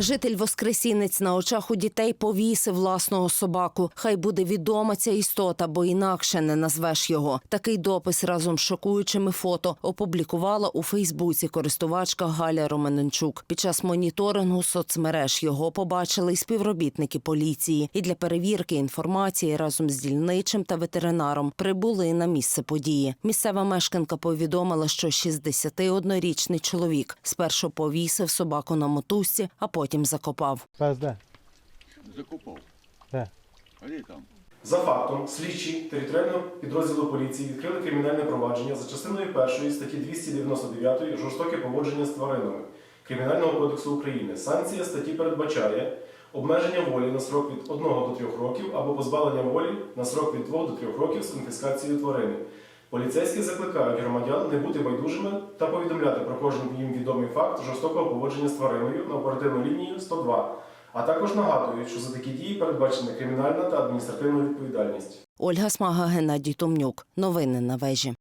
Житель Воскресінець на очах у дітей повісив власного собаку. Хай буде відома ця істота, бо інакше не назвеш його. Такий допис разом з шокуючими фото опублікувала у Фейсбуці користувачка Галя Романенчук. Під час моніторингу соцмереж його побачили й співробітники поліції. І для перевірки інформації разом з дільничим та ветеринаром прибули на місце події. Місцева мешканка повідомила, що 61-річний чоловік спершу повісив собаку на мотузці, а потім закопав. Пес де? Закопав. Де? А де там? За фактом, слідчі територіального підрозділу поліції відкрили кримінальне провадження за частиною першої статті 299 жорстоке поводження з тваринами Кримінального кодексу України. Санкція статті передбачає обмеження волі на срок від 1 до 3 років або позбавлення волі на срок від 2 до 3 років з конфіскацією тварини. Поліцейські закликають громадян не бути байдужими та повідомляти про кожен їм відомий факт жорстокого поводження з твариною на оперативну лінію 102, а також нагадують, що за такі дії передбачена кримінальна та адміністративна відповідальність. Ольга Смага, Геннадій Томнюк. Новини на вежі.